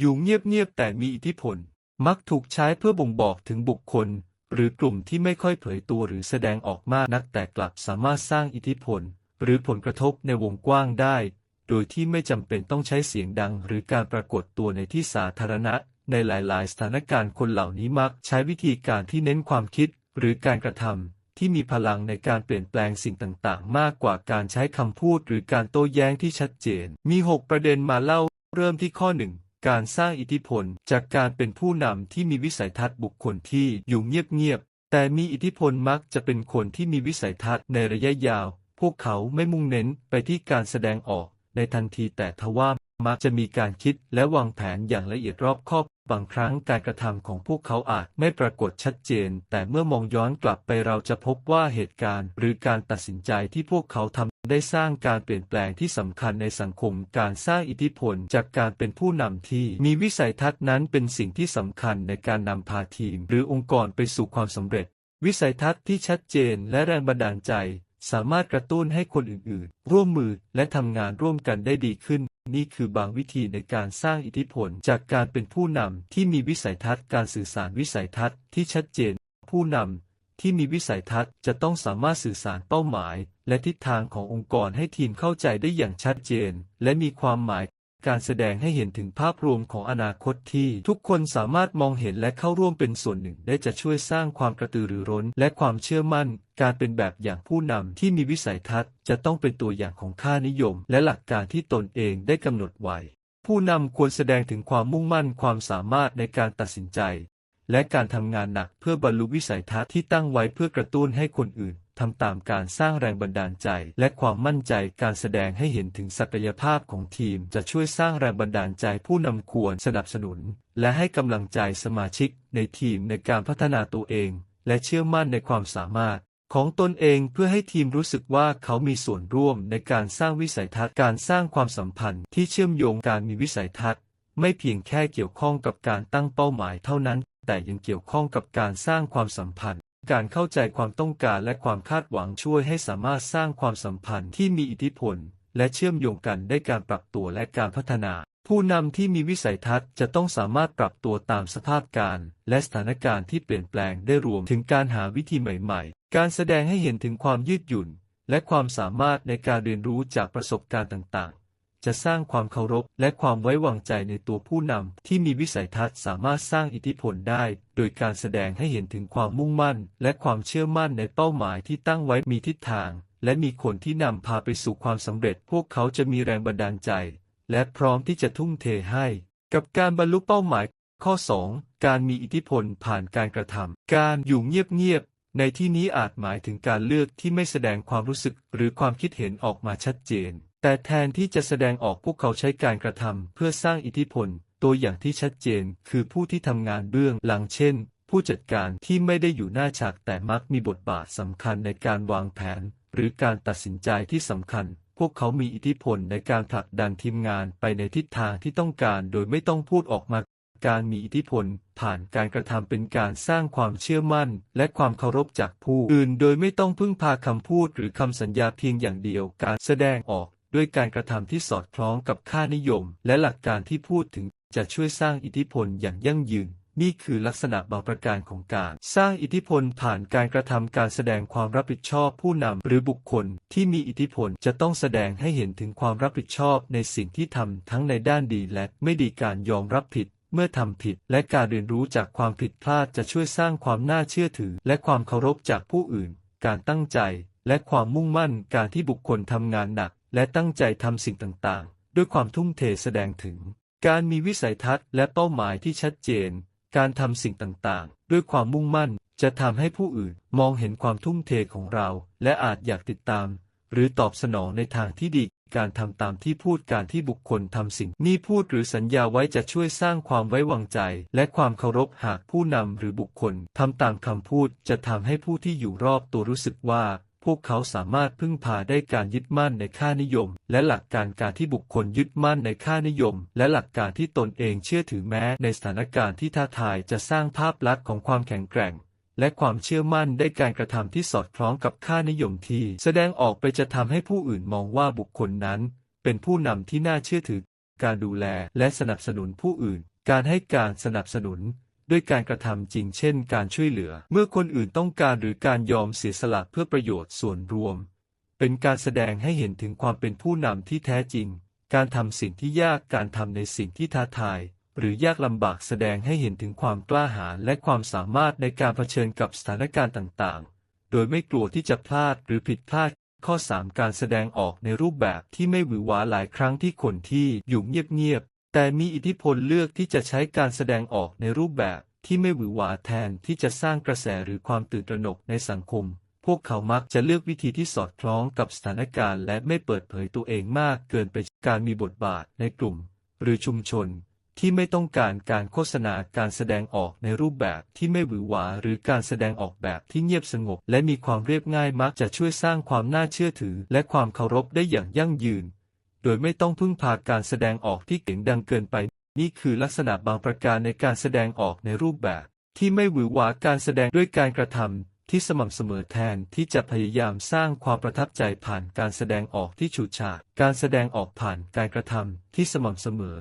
อยู่เงียบๆแต่มีอิทธิพล มักถูกใช้เพื่อบ่งบอกถึงบุคคล หรือกลุ่มที่ไม่ค่อยเผยตัวหรือแสดงออกมากนักแต่กลับสามารถสร้างอิทธิพล หรือผลกระทบในวงกว้างได้ โดยที่ไม่จำเป็นต้องใช้เสียงดัง หรือการปรากฏตัวในที่สาธารณะ ในหลาย ๆ สถานการณ์คนเหล่านี้มักใช้วิธีการที่เน้นความคิด หรือการกระทำที่มีพลังในการเปลี่ยนแปลงสิ่งต่างๆ มากกว่าการใช้คำพูดหรือการโต้แย้งที่ชัดเจน มี 6 ประเด็นมาเล่า เริ่มที่ข้อหนึ่ง การสร้างอิทธิพลจากการเป็นผู้นำที่มีวิสัยทัศน์บุคคลที่อยู่เงียบๆ แต่มีอิทธิพลมักจะเป็นคนที่มีวิสัยทัศน์ในระยะยาว พวกเขาไม่มุ่งเน้นไปที่การแสดงออกในทันทีแต่ทว่ามักจะมีการคิดและวางแผนอย่างละเอียดรอบคอบบางครั้งการกระทำของพวกเขาอาจไม่ปรากฏชัดเจน แต่เมื่อมองย้อนกลับไปเราจะพบว่าเหตุการณ์ หรือการตัดสินใจที่พวกเขาทำ ได้สร้างการเปลี่ยนแปลงที่สำคัญในสังคม การสร้างอิทธิพลจากการเป็นผู้นำที่มีวิสัยทัศน์นั้นเป็นสิ่งที่สำคัญในการนำพาทีม หรือองค์กรไปสู่ความสำเร็จ วิสัยทัศน์ที่ชัดเจนและแรงบันดาลใจ สามารถกระตุ้นให้คนอื่นๆ ร่วมมือและทำงานร่วมกันได้ดีขึ้น นี่คือบางวิธีในการสร้างอิทธิพลจากการเป็นผู้นำที่มีวิสัยทัศน์การสื่อสารวิสัยทัศน์ที่ชัดเจน ผู้นำ ที่มีวิสัยทัศน์จะต้องสามารถสื่อสารเป้าหมาย และทิศทางขององค์กรให้ทีมเข้าใจได้อย่างชัดเจน และมีความหมายการแสดงให้เห็นถึงภาพรวมของอนาคตที่ทุกคนสามารถมองเห็นและเข้าร่วมเป็นส่วนหนึ่ง ได้จะช่วยสร้างความกระตือรือร้น และความเชื่อมั่น การเป็นแบบอย่างผู้นำที่มีวิสัยทัศน์ จะต้องเป็นตัวอย่างของค่านิยม และหลักการที่ตนเองได้กำหนดไว้ ผู้นำควรแสดงถึงความมุ่งมั่นความสามารถในการตัดสินใจ และการทำงานหนักเพื่อบรรลุวิสัยทัศน์ที่ตั้งไว้เพื่อกระตุ้นให้คนอื่นทำตามการสร้างแรงบันดาลใจ และความมั่นใจการแสดงให้เห็นถึงศักยภาพของทีม จะช่วยสร้างแรงบันดาลใจผู้นำควรสนับสนุน และให้กำลังใจสมาชิกในทีมในการพัฒนาตัวเอง และเชื่อมั่นในความสามารถของตนเองเพื่อให้ทีมรู้สึกว่าเขามีส่วนร่วมในการสร้างวิสัยทัศน์การสร้างความสัมพันธ์ที่เชื่อมโยงการมีวิสัยทัศน์ ไม่เพียงแค่เกี่ยวข้องกับการตั้งเป้าหมายเท่านั้น แต่ยังเกี่ยวข้องกับการสร้างความสัมพันธ์ การเข้าใจความต้องการและความคาดหวังช่วยให้สามารถสร้างความสัมพันธ์ที่มีอิทธิพล และเชื่อมโยงกันได้การปรับตัวและการพัฒนา ผู้นำที่มีวิสัยทัศน์จะต้องสามารถปรับตัวตามสภาพการ และสถานการณ์ที่เปลี่ยนแปลงได้รวมถึงการหาวิธีใหม่ๆ การแสดงให้เห็นถึงความยืดหยุ่น และความสามารถในการเรียนรู้จากประสบการณ์ต่างๆ จะสร้างความเคารพและความไว้วางใจในตัวผู้นำที่มีวิสัยทัศน์สามารถสร้างอิทธิพลได้ โดยการแสดงให้เห็นถึงความมุ่งมั่น และความเชื่อมั่นในเป้าหมายที่ตั้งไว้มีทิศทาง และมีคนที่นำพาไปสู่ความสำเร็จ พวกเขาจะมีแรงบันดาลใจ และพร้อมที่จะทุ่มเทให้ กับการบรรลุเป้าหมาย ข้อ 2 การมีอิทธิพลผ่านการกระทำการอยู่เงียบๆในที่นี้อาจหมายถึงการเลือกที่ไม่แสดงความรู้สึกหรือความคิดเห็นออกมาชัดเจน แต่แทนที่จะแสดงออกพวกเขาใช้การกระทำเพื่อสร้างอิทธิพล ตัวอย่างที่ชัดเจนคือผู้ที่ทำงานเบื้องหลังเช่น ผู้จัดการที่ไม่ได้อยู่หน้าฉากแต่มักมีบทบาทสำคัญในการวางแผน หรือการตัดสินใจที่สำคัญ พวกเขามีอิทธิพลในการผลักดันทีมงานไปในทิศทางที่ต้องการโดยไม่ต้องพูดออกมาการมีอิทธิพล ผ่านการกระทำเป็นการสร้างความเชื่อมั่น และความเคารพจากผู้อื่น โดยไม่ต้องพึ่งพาคำพูดหรือคำสัญญาเพียงอย่างเดียว การแสดงออก ด้วยการกระทำที่สอดคล้องกับค่านิยม และหลักการที่พูดถึงจะช่วยสร้างอิทธิพลอย่างยั่งยืน นี่คือลักษณะบางประการของการ สร้างอิทธิพลผ่านการกระทำการแสดงความรับผิดชอบผู้นำหรือบุคคลที่มีอิทธิพลจะต้องแสดงให้เห็นถึงความรับผิดชอบในสิ่งที่ทำทั้งในด้านดีและไม่ดีการยอมรับผิดเมื่อทำผิดและการเรียนรู้จากความผิดพลาดจะช่วยสร้างความน่าเชื่อถือ และความเคารพจากผู้อื่น การตั้งใจ และความมุ่งมั่นการที่บุคคลทำงานหนัก และตั้งใจทำสิ่งต่างๆ ด้วยความทุ่มเทแสดงถึง การมีวิสัยทัศน์และเป้าหมายที่ชัดเจน การทำสิ่งต่างๆ ด้วยความมุ่งมั่น จะทำให้ผู้อื่นมองเห็นความทุ่มเทของเรา และอาจอยากติดตาม หรือตอบสนองในทางที่ดีการทำตามที่พูดการที่บุคคลทำสิ่งนี้พูดหรือสัญญาไว้จะช่วยสร้างความไว้วางใจ และความเคารพหากผู้นำหรือบุคคลทำตามคำพูดจะทำให้ผู้ที่อยู่รอบตัวรู้สึกว่า พวกเขาสามารถพึ่งพาได้การยึดมั่นในค่านิยม และหลักการการที่บุคคลยึดมั่นในค่านิยม และหลักการที่ตนเองเชื่อถือแม้ในสถานการณ์ที่ท้าทายจะสร้างภาพลักษณ์ของความแข็งแกร่ง และความเชื่อมั่นได้การกระทำที่สอดคล้องกับค่านิยมที่แสดงออกไปจะทำให้ผู้อื่นมองว่าบุคคลนั้น เป็นผู้นำที่น่าเชื่อถือ การดูแลและสนับสนุนผู้อื่น การให้การสนับสนุน ด้วยการกระทำจริงเช่นการช่วยเหลือ เมื่อคนอื่นต้องการหรือการยอมเสียสละเพื่อประโยชน์ส่วนรวม เป็นการแสดงให้เห็นถึงความเป็นผู้นำที่แท้จริง การทำสิ่งที่ยากการทำในสิ่งที่ท้าทาย หรือยากลำบากแสดงให้เห็นถึงความกล้าหาญและความสามารถในการเผชิญกับสถานการณ์ต่างๆ โดยไม่กลัวที่จะพลาดหรือผิดพลาดข้อ 3 การแสดงออกในรูปแบบที่ไม่หวือหวาหลายครั้งที่คนที่อยู่เงียบ แต่มีอิทธิพลเลือกที่จะใช้การแสดงออกในรูปแบบที่ไม่หวือหวาแทนที่จะสร้างกระแสหรือความตื่นตระหนกในสังคม พวกเขามักจะเลือกวิธีที่สอดคล้องกับสถานการณ์และไม่เปิดเผยตัวเองมากเกินไปการมีบทบาทในกลุ่ม หรือชุมชน ที่ไม่ต้องการการโฆษณาการแสดงออกในรูปแบบที่ไม่หวือหวาหรือการแสดงออกแบบที่เงียบสงบ และมีความเรียบง่ายมักจะช่วยสร้างความน่าเชื่อถือ และความเคารพได้อย่างยั่งยืน ดยไม่ต้องพึ่งพาการแสดงออกที่เก่งดังเกินไป นี่คือลักษณะบางประการในการแสดงออกในรูปแบบ ที่ไม่หวือหวาการแสดงด้วยการกระทำที่สม่ำเสมอแทนที่จะพยายามสร้างความประทับใจผ่านการแสดงออกที่ฉูดฉาดการแสดงออกผ่านการกระทำที่สม่ำเสมอ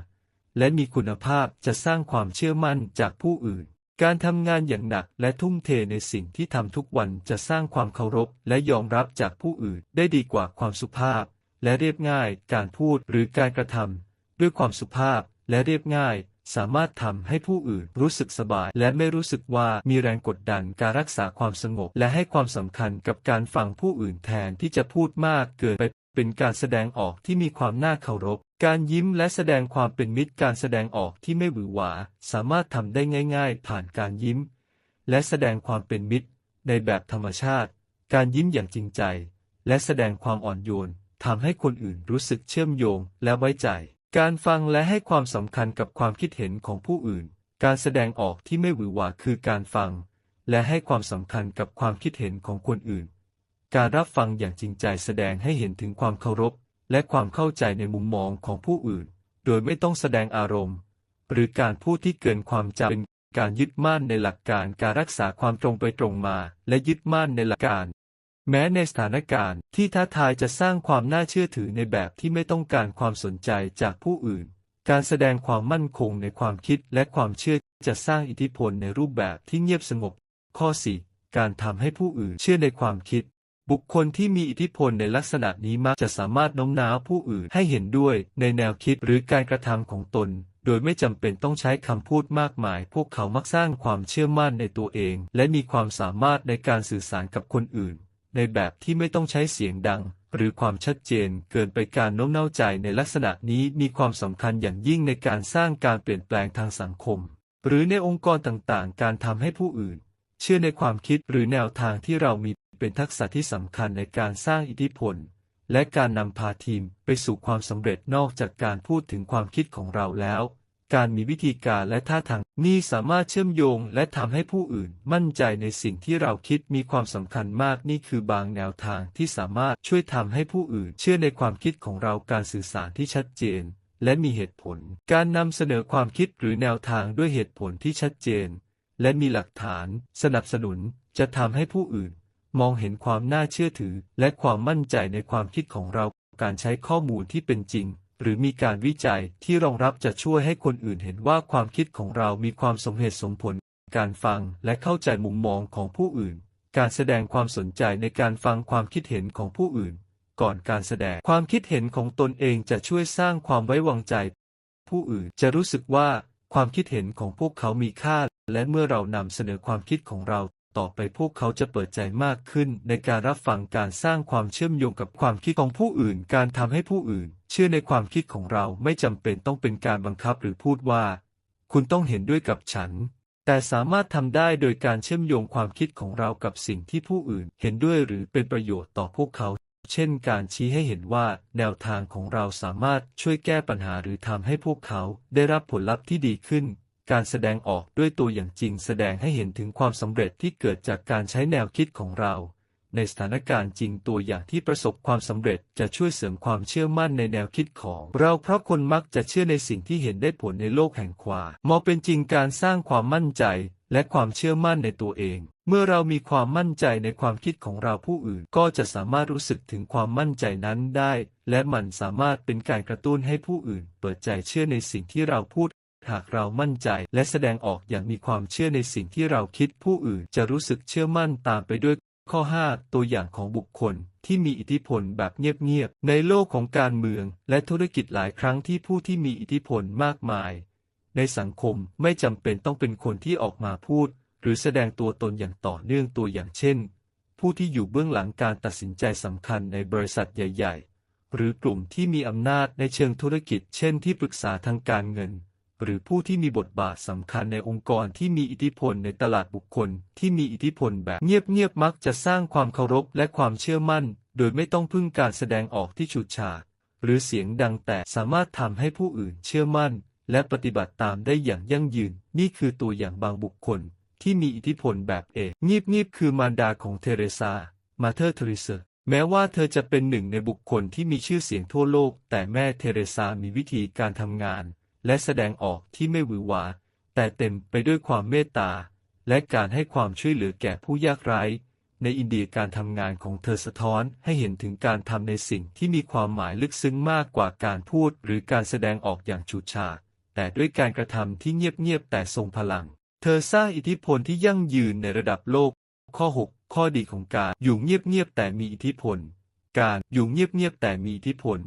และมีคุณภาพจะสร้างความเชื่อมั่นจากผู้อื่นการทำงานอย่างหนักและทุ่มเทในสิ่งที่ทำทุกวันจะสร้างความเคารพและยอมรับจากผู้อื่นได้ดีกว่าความสุภาพ และเรียบง่าย การพูดหรือการกระทำด้วยความสุภาพและเรียบง่าย สามารถทำให้ผู้อื่นรู้สึกสบาย และไม่รู้สึกว่ามีแรงกดดันการรักษาความสงบ และให้ความสำคัญกับการฟังผู้อื่นแทนที่จะพูดมากเกินไปเป็นการแสดงออกที่มีความน่าเคารพ การยิ้มและแสดงความเป็นมิตรการแสดงออกที่ไม่หวือหวา สามารถทำได้ง่าย ๆ ผ่านการยิ้ม และแสดงความเป็นมิตร ในแบบธรรมชาติ การยิ้มอย่างจริงใจ และแสดงความอ่อนโยน ทำให้คนอื่นรู้สึกเชื่อมโยงและไว้ใจ การฟังและให้ความสำคัญกับความคิดเห็นของผู้อื่น การแสดงออกที่ไม่หวือหวาคือการฟัง และให้ความสำคัญกับความคิดเห็นของคนอื่น การรับฟังอย่างจริงใจแสดงให้เห็นถึงความเคารพ และความเข้าใจในมุมมองของผู้อื่น โดยไม่ต้องแสดงอารมณ์ หรือการพูดที่เกินความจำเป็นการยึดมั่นในหลักการการรักษาความตรงไปตรงมา และยึดมั่นในหลักการ แม้ในสถานการณ์ที่ท้าทายจะสร้างความน่าเชื่อถือในแบบที่ไม่ต้องการความสนใจจากผู้อื่น การแสดงความมั่นคงในความคิดและความเชื่อจะสร้างอิทธิพลในรูปแบบที่เงียบสงบ ข้อ 4 การทำให้ผู้อื่นเชื่อในความคิด บุคคลที่มีอิทธิพลในลักษณะนี้มักจะสามารถโน้มน้าวผู้อื่นให้เห็นด้วยในแนวคิดหรือการกระทำของตน โดยไม่จำเป็นต้องใช้คำพูดมากมาย พวกเขามักสร้างความเชื่อมั่นในตัวเอง และมีความสามารถในการสื่อสารกับคนอื่น ในแบบที่ไม่ต้องใช้เสียงดัง หรือความชัดเจนเกินไปการโน้มน้าวใจในลักษณะนี้มีความสำคัญอย่างยิ่งในการสร้างการเปลี่ยนแปลงทางสังคม หรือในองค์กรต่างๆ การทำให้ผู้อื่น เชื่อในความคิดหรือแนวทางที่เรามีเป็นทักษะที่สำคัญในการสร้างอิทธิพล และการนำพาทีมไปสู่ความสำเร็จนอกจากการพูดถึงความคิดของเราแล้ว การมีวิธีการและท่าทางนี้สามารถเชื่อมโยงและทำให้ผู้อื่นมั่นใจในสิ่งที่เราคิดมีความสำคัญมากนี่คือบางแนวทางที่สามารถช่วยทำให้ผู้อื่นเชื่อในความคิดของเราการสื่อสารที่ชัดเจน และมีเหตุผล การนำเสนอความคิดหรือแนวทางด้วยเหตุผลที่ชัดเจน และมีหลักฐาน สนับสนุนจะทำให้ผู้อื่น มองเห็นความน่าเชื่อถือ และความมั่นใจในความคิดของเราการใช้ข้อมูลที่เป็นจริง หรือมีการวิจัยที่รองรับจะช่วยให้คนอื่นเห็นว่าความคิดของเรามีความสมเหตุสมผล การฟังและเข้าใจมุมมองของผู้อื่น การแสดงความสนใจในการฟังความคิดเห็นของผู้อื่น ก่อนการแสดงความคิดเห็นของตนเองจะช่วยสร้างความไว้วางใจ ผู้อื่นจะรู้สึกว่าความคิดเห็นของพวกเขามีค่า และเมื่อเรานำเสนอความคิดของเรา ต่อไปพวกเขาจะเปิดใจมากขึ้น ในการรับฟังการสร้างความเชื่อมโยงกับความคิดของผู้อื่น การทำให้ผู้อื่น เชื่อในความคิดของเราไม่จำเป็นต้องเป็นการบังคับหรือพูดว่า คุณต้องเห็นด้วยกับฉัน แต่สามารถทำได้โดยการเชื่อมโยงความคิดของเรากับสิ่งที่ผู้อื่น เห็นด้วยหรือเป็นประโยชน์ต่อพวกเขา เช่น การชี้ให้เห็นว่า แนวทางของเราสามารถช่วยแก้ปัญหาหรือทำให้พวกเขาได้รับผลลัพธ์ที่ดีขึ้น การแสดงออกด้วยตัวอย่างจริงแสดงให้เห็นถึงความสำเร็จที่เกิดจากการใช้แนวคิดของเรา ในสถานการณ์จริงตัวอย่างที่ประสบความสำเร็จจะช่วยเสริมความเชื่อมั่นในแนวคิดของ เราเพราะคนมักจะเชื่อในสิ่งที่เห็นได้ผลในโลกแห่งความมองเป็นจริงการสร้างความมั่นใจและความเชื่อมั่นในตัวเอง เมื่อเรามีความมั่นใจในความคิดของเราผู้อื่น ก็จะสามารถรู้สึกถึงความมั่นใจนั้นได้ และมันสามารถเป็นการกระตุ้นให้ผู้อื่น เปิดใจเชื่อในสิ่งที่เราพูด หากเรามั่นใจและแสดงออกอย่างมีความเชื่อในสิ่งที่เราคิดผู้อื่นจะรู้สึกเชื่อมั่นตามไปด้วยข้อ 5 ตัวอย่างของบุคคลที่มีอิทธิพลแบบเงียบๆ ในโลกของการเมือง และธุรกิจหลายครั้งที่ผู้ที่มีอิทธิพลมากมาย ในสังคมไม่จำเป็นต้องเป็นคนที่ออกมาพูด หรือแสดงตัวตนอย่างต่อเนื่องตัวอย่างเช่น ผู้ที่อยู่เบื้องหลังการตัดสินใจสำคัญในบริษัทใหญ่ ๆ หรือกลุ่มที่มีอำนาจในเชิงธุรกิจ เช่นที่ปรึกษาทางการเงิน หรือผู้ที่มีบทบาทสำคัญในองค์กรที่มีอิทธิพลในตลาดบุคคลที่มีอิทธิพลแบบเงียบๆมักจะสร้างความเคารพและความเชื่อมั่น โดยไม่ต้องพึ่งการแสดงออกที่ฉูดฉาดหรือเสียงดังแต่สามารถทำให้ผู้อื่นเชื่อมั่น และปฏิบัติตามได้อย่างยั่งยืน นี่คือตัวอย่างบางบุคคล ที่มีอิทธิพลแบบเอกงีบๆคือมารดาของเทเรซา มาเธอร์เทเรซาแม้ว่าเธอจะเป็นหนึ่งในบุคคลที่มีชื่อเสียงทั่วโลก แต่แม่เทเรซามีวิธีการทำงาน และแสดงออกที่ไม่หวือหวา แต่เต็มไปด้วยความเมตตา และการให้ความช่วยเหลือแก่ผู้ยากไร้ ในอินเดียการทำงานของเธอสะท้อนให้เห็นถึงการทำในสิ่งที่มีความหมายลึกซึ้งมากกว่าการพูดหรือการแสดงออกอย่างฉูดฉาดแต่ด้วยการกระทำที่เงียบๆแต่ทรงพลัง เธอสร้างอิทธิพลที่ยั่งยืนในระดับโลก ข้อ 6 ข้อดีของการอยู่เงียบๆแต่มีอิทธิพล การอยู่เงียบๆแต่มีอิทธิพล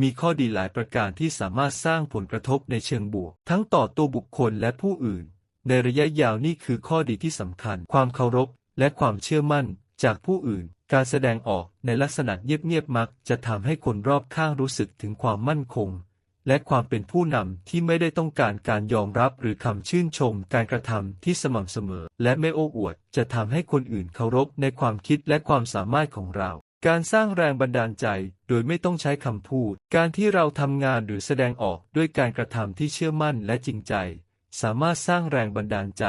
มีข้อดีหลายประการที่สามารถสร้างผลกระทบในเชิงบวก ทั้งต่อตัวบุคคลและผู้อื่น ในระยะยาวนี่คือข้อดีที่สำคัญ ความเคารพ และความเชื่อมั่น จากผู้อื่น การแสดงออกในลักษณะเงียบๆมัก จะทำให้คนรอบข้างรู้สึกถึงความมั่นคง และความเป็นผู้นำที่ไม่ได้ต้องการการยอมรับหรือคำชื่นชม การกระทำที่สม่ำเสมอ และไม่โอ้อวด จะทำให้คนอื่นเคารพในความคิดและความสามารถของเรา การสร้างแรงบันดาลใจโดยไม่ต้องใช้คำพูด การที่เราทำงานหรือแสดงออกด้วยการกระทำที่เชื่อมั่นและจริงใจ สามารถสร้างแรงบันดาลใจ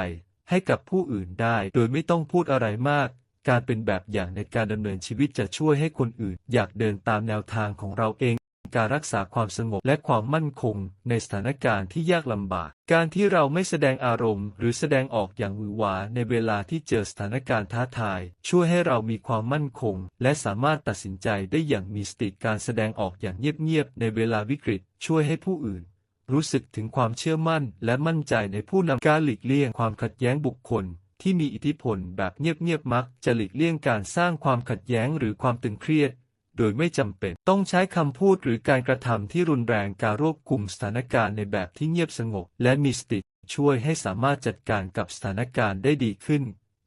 ให้กับผู้อื่นได้ โดยไม่ต้องพูดอะไรมาก การเป็นแบบอย่างในการดำเนินชีวิตจะช่วยให้คนอื่น อยากเดินตามแนวทางของเราเอง การรักษาความสงบและความมั่นคงในสถานการณ์ที่ยากลำบาก การที่เราไม่แสดงอารมณ์ หรือแสดงออกอย่างหวือหวาในเวลาที่เจอสถานการณ์ท้าทาย ช่วยให้เรามีความมั่นคง และสามารถตัดสินใจได้อย่างมีสติการแสดงออกอย่างเงียบๆในเวลาวิกฤต ช่วยให้ผู้อื่น รู้สึกถึงความเชื่อมั่น และมั่นใจในผู้นำการหลีกเลี่ยงความขัดแย้งบุคคลที่มีอิทธิพลแบบเงียบๆมัก จะหลีกเลี่ยงการสร้างความขัดแย้งหรือความตึงเครียด โดยไม่จำเป็นต้องใช้คำพูดหรือการกระทำที่รุนแรงการรวบคุมสถานการณ์ในแบบที่เงียบสงบ และมีสติช่วยให้สามารถจัดการกับสถานการณ์ได้ดีขึ้น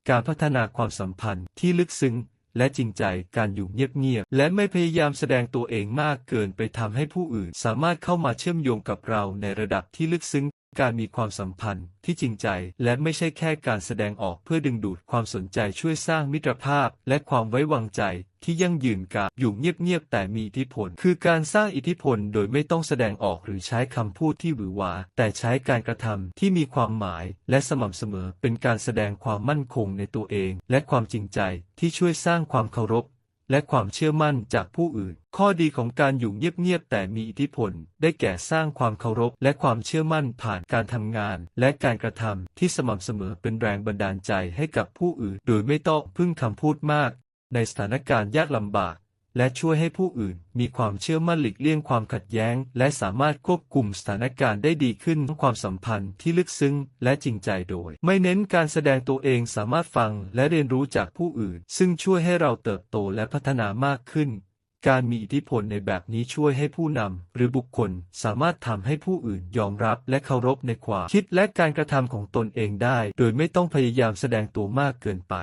การพัฒนาความสัมพันธ์ที่ลึกซึ้ง และจริงใจการอยู่เงียบๆและไม่พยายามแสดงตัวเองมากเกินไปทำให้ผู้อื่นสามารถเข้ามาเชื่อมโยงกับเราในระดับที่ลึกซึ้ง การมีความสัมพันธ์ที่จริงใจและไม่ใช่แค่การแสดงออกเพื่อดึงดูดความสนใจช่วยสร้างมิตรภาพและความไว้วางใจที่ยั่งยืนการอยู่เงียบๆแต่มีอิทธิพล คือการสร้างอิทธิพลโดยไม่ต้องแสดงออกหรือใช้คำพูดที่หวือหวา แต่ใช้การกระทำที่มีความหมายและสม่ำเสมอเป็นการแสดงความมั่นคงในตัวเอง และความจริงใจที่ช่วยสร้างความเคารพ และความเชื่อมั่นจากผู้อื่น ข้อดีของการอยู่เงียบๆแต่มีอิทธิพล ได้แก่สร้างความเคารพ และความเชื่อมั่นผ่านการทำงาน และการกระทำที่สม่ำเสมอเป็นแรงบันดาลใจให้กับผู้อื่น โดยไม่ต้องพึ่งคำพูดมาก ในสถานการณ์ยากลำบาก และช่วยให้ผู้อื่นมีความเชื่อมั่นหลีกเลี่ยงความขัดแย้ง และสามารถควบคุมสถานการณ์ได้ดีขึ้นความสัมพันธ์ที่ลึกซึ้งและจริงใจโดย ไม่เน้นการแสดงตัวเองสามารถฟังและเรียนรู้จากผู้อื่น ซึ่งช่วยให้เราเติบโตและพัฒนามากขึ้นการมีอิทธิพลในแบบนี้ช่วยให้ผู้นำหรือบุคคลสามารถทำให้ผู้อื่นยอมรับและเคารพในความคิดและการกระทำของตนเองได้ โดยไม่ต้องพยายามแสดงตัวมากเกินไป